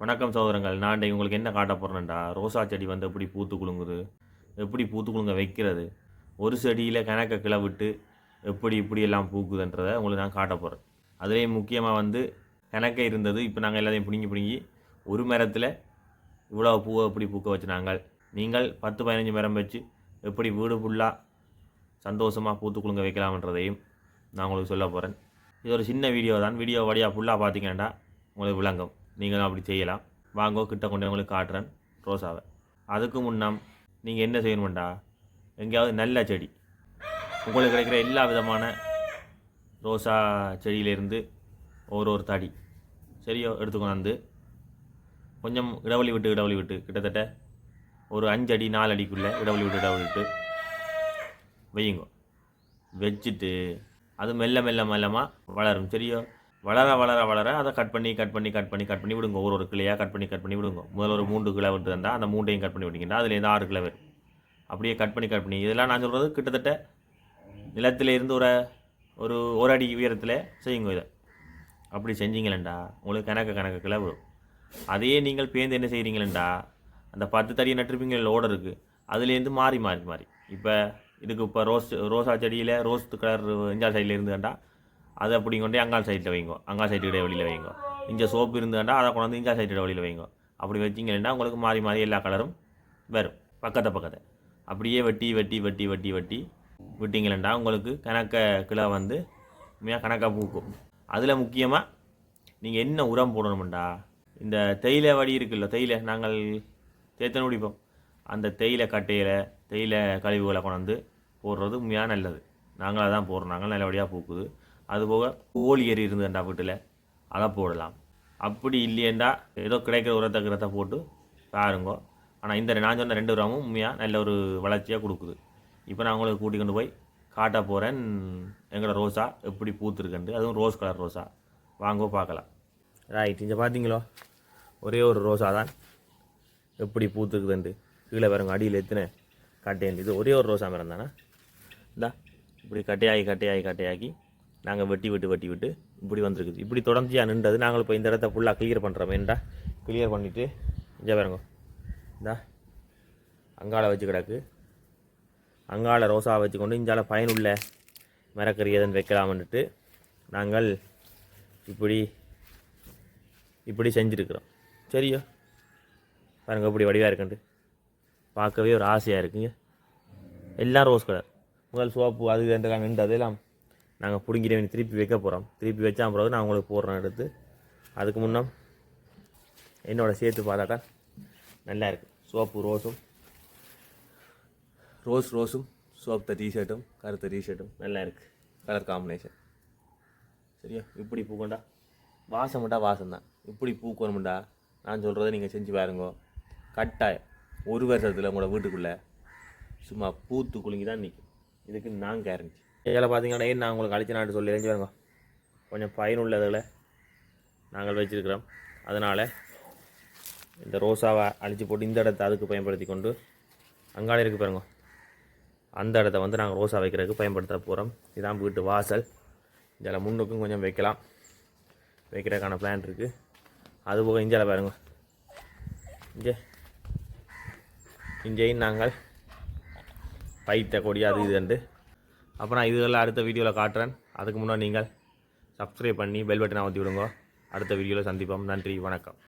வணக்கம் சகோதரங்கள் நான் உங்களுக்கு என்ன காட்ட போகிறேன்டா ரோசா செடி வந்து எப்படி பூத்து குலுங்குது? எப்படி பூத்து குலுங்க வைக்கிறது? ஒரு செடியில் கணக்க கிளவிட்டு எப்படி இப்படி எல்லாம் பூக்குதுன்றதை உங்களுக்கு நான் காட்ட போகிறேன் அதுலேயும் முக்கியமாக வந்து கணக்க இருந்தது இப்போ நாங்கள் எல்லாத்தையும் பிடுங்கி பிடுங்கி ஒரு மரத்தில் இவ்வளோ பூவை எப்படி பூக்க வச்சு நாங்கள் நீங்கள் பத்து பதினஞ்சு மரம் வச்சு எப்படி வீடு ஃபுல்லாக சந்தோஷமாக பூத்து குலுங்க வைக்கலாம்ன்றதையும் நான் உங்களுக்கு சொல்ல போகிறேன் இது ஒரு சின்ன வீடியோ தான் வீடியோ வழியாக ஃபுல்லாக பார்த்தீங்கன்னா உங்களுக்கு விளங்கும். நீங்களும் அப்படி செய்யலாம். வாங்கோ கிட்ட கொண்டு உங்களுக்கு காட்டுறேன் ரோசாவை. அதுக்கு முன்னம் நீங்கள் என்ன செய்யணும்டா? எங்கேயாவது நல்ல செடி. உங்களுக்கு கிடைக்கிற எல்லா விதமான ரோசா செடியிலேருந்து ஒரு ஒரு தடி சரியோ எடுத்துக்கொண்டு கொஞ்சம் இடவழி விட்டு இடவழி விட்டு கிட்டத்தட்ட ஒரு அஞ்சு அடி நாலு அடிக்குள்ளே இடவழி விட்டு இடவழி விட்டு வையுங்க. வச்சுட்டு அது மெல்ல மெல்ல மெல்லமாக வளரும். சரியோ வளர வளர வளர அதை கட் பண்ணி கட் பண்ணி கட் பண்ணி கட் பண்ணி விடுங்க. ஒரு ஒரு கிளையாக கட் பண்ணி கட் பண்ணி விடுங்க. முதல்ல ஒரு மூன்று கிளை விட்டு இருந்தால் அந்த மூன்றையும் கட் பண்ணி விட்டீங்கன்னா அதுலேருந்து ஆறு கிளை வரும். அப்படியே கட் பண்ணி கட் பண்ணி. இதெல்லாம் நான் சொல்கிறது கிட்டத்தட்ட நிலத்தில் இருந்து ஒரு ஒரு ஒரு அடி உயரத்தில் செய்யுங்க இதை. அப்படி செஞ்சீங்களேண்டா. உங்களுக்கு கணக்கு கணக்கு கிளை வரும் அதையே நீங்கள் பேந்து என்ன செய்கிறீங்களேண்டா அந்த பத்து தடியை நட்டிருப்பீங்க லோடு இருக்குது அதுலேருந்து மாறி மாறி மாறி. இப்போ இதுக்கு இப்போ ரோஸ் ரோசா செடியில் ரோஸ் கலர் இஞ்சா சைடில் இருந்துட்டா அதை அப்படி கொண்டே அங்கால் சைட்டில் வைங்கோ. அங்கால் சைடு வெளியில் வைங்கோ. இங்கே சோப்பு இருந்துட்டா அதை கொண்டாந்து இங்கால் இஞ்சால் வெளியில் வைங்கோ. வைங்க அப்படி வச்சிங்கன்னா உங்களுக்கு மாறி மாறி எல்லா கலரும் வரும். பக்கத்தை பக்கத்தை. அப்படியே வெட்டி வெட்டி வெட்டி வெட்டி வெட்டி விட்டிங்களேண்டா உங்களுக்கு கணக்க கிலோ வந்து உண்மையாக கணக்காக பூக்கும். அதில் முக்கியமாக நீங்கள் என்ன உரம் போடணும்டா? இந்த தேயிலை வடி இருக்குல்ல தேயிலை நாங்கள் தேத்தன குடிப்போம் அந்த தேயிலை கட்டையில் தேயிலை கழிவுகளை கொண்டாந்து போடுறது உண்மையாக நல்லது. நாங்களாக தான் போடுறோம். நாங்கள் நல்லபடியாக பூக்குது. அதுபோக கோழி எரி இருந்ததுண்டா வீட்டில். அதை போடலாம். அப்படி இல்லையேண்டா ஏதோ கிடைக்கிற உரத்தை கிரத்தை போட்டு பாருங்க. ஆனால் இந்த நான் சொன்ன ரெண்டு உரமும் உண்மையாக நல்ல ஒரு வளர்ச்சியாக கொடுக்குது. இப்போ நான் உங்களுக்கு கூட்டி கொண்டு போய் காட்ட போகிறேன் எங்களோட ரோஸா எப்படி பூத்துருக்குண்டு அதுவும் ரோஸ் கலர் ரோஸா வாங்கோ பார்க்கலாம். ரைட் இங்கே பார்த்தீங்களோ ஒரே ஒரு ரோஸா தான் எப்படி பூத்துருக்குதுண்டு கீழே பாருங்க அடியில் எத்தனை கட்டையண்டு இது ஒரே ஒரு ரோஸா மரம் தானே இந்தா இப்படி கட்டையாகி கட்டையாகி கட்டையாக்கி நாங்கள் வெட்டி விட்டு வெட்டி விட்டு இப்படி வந்திருக்குது. இப்படி தொடர்ச்சியாக நின்றது? நாங்கள் இப்போ இந்த இடத்த ஃபுல்லாக கிளியர் பண்ணுறோம் ஏன்டா? கிளியர் பண்ணிவிட்டு இங்கே பாருங்க. இந்தா அங்காள வச்சு கிடக்கு. அங்காள ரோசா வச்சுக்கொண்டு இஞ்சால பயனுள்ள மரக்கறி எதன் வைக்கலாம்னுட்டு நாங்கள் இப்படி இப்படி செஞ்சுருக்குறோம். சரியோ? பாருங்க இப்படி வடிவாக இருக்குன்ட்டு. பார்க்கவே ஒரு ஆசையாக இருக்குங்க. எல்லாம் ரோஸ் கலர் முதல் சோப்பு அது இதுன்ற நின்று அதெல்லாம் நாங்கள் பிடுங்கிட்டு திருப்பி வைக்க போகிறோம் திருப்பி வச்சா பிறகு நான் உங்களுக்கு போடுறேன் எடுத்து. அதுக்கு முன்னே என்னோட சேர்த்து பார்த்தாக்கா நல்லா இருக்குது சோப்பு ரோஸும். ரோஸ் ரோஸும் சோப்பு டிஷர்ட்டும் கருத்த டிஷர்ட்டும் நல்லா இருக்குது கலர் காம்பினேஷன் சரியா? இப்படி பூக்கண்டா வாசம்டா வாசம் தான் இப்படி பூக்கணும்டா. நான் சொல்கிறத நீங்கள் செஞ்சு பாருங்க. கட்டாயம். ஒரு வருஷத்தில் உங்களோட வீட்டுக்குள்ளே சும்மா பூத்து குலுங்கி தான் நிற்கும் இதுக்கு நான் கேரண்டி இதில் பார்த்தீங்கன்னா நான் உங்களுக்கு அழிச்ச நாட்டு சொல்லி எரிஞ்சு கொஞ்சம் பயனுள்ளதில் நாங்கள் வச்சிருக்கிறோம். அதனால் இந்த ரோசாவை அழிச்சு போட்டு இந்த இடத்த அதுக்கு பயன்படுத்தி கொண்டு அங்காடி இருக்கு பாருங்க. அந்த இடத்த வந்து நாங்கள் ரோசா வைக்கிறதுக்கு பயன்படுத்த போகிறோம் இதான் வீட்டு வாசல். இதில் முன்னுக்கும் கொஞ்சம் வைக்கலாம். வைக்கிறதுக்கான பிளான் இருக்குது அதுபோக இஞ்சால பாருங்க. இங்கே. இங்கேயும் நாங்கள் பைத்த கொடி அது அப்போ அப்புறம் இதுகளில் அடுத்த வீடியோவில் காட்டுறேன். அதுக்கு முன்னாடி நீங்கள் சப்ஸ்கிரைப் பண்ணி பெல் பட்டனை ஊற்றி விடுங்க. அடுத்த வீடியோவில் சந்திப்போம். நன்றி வணக்கம்.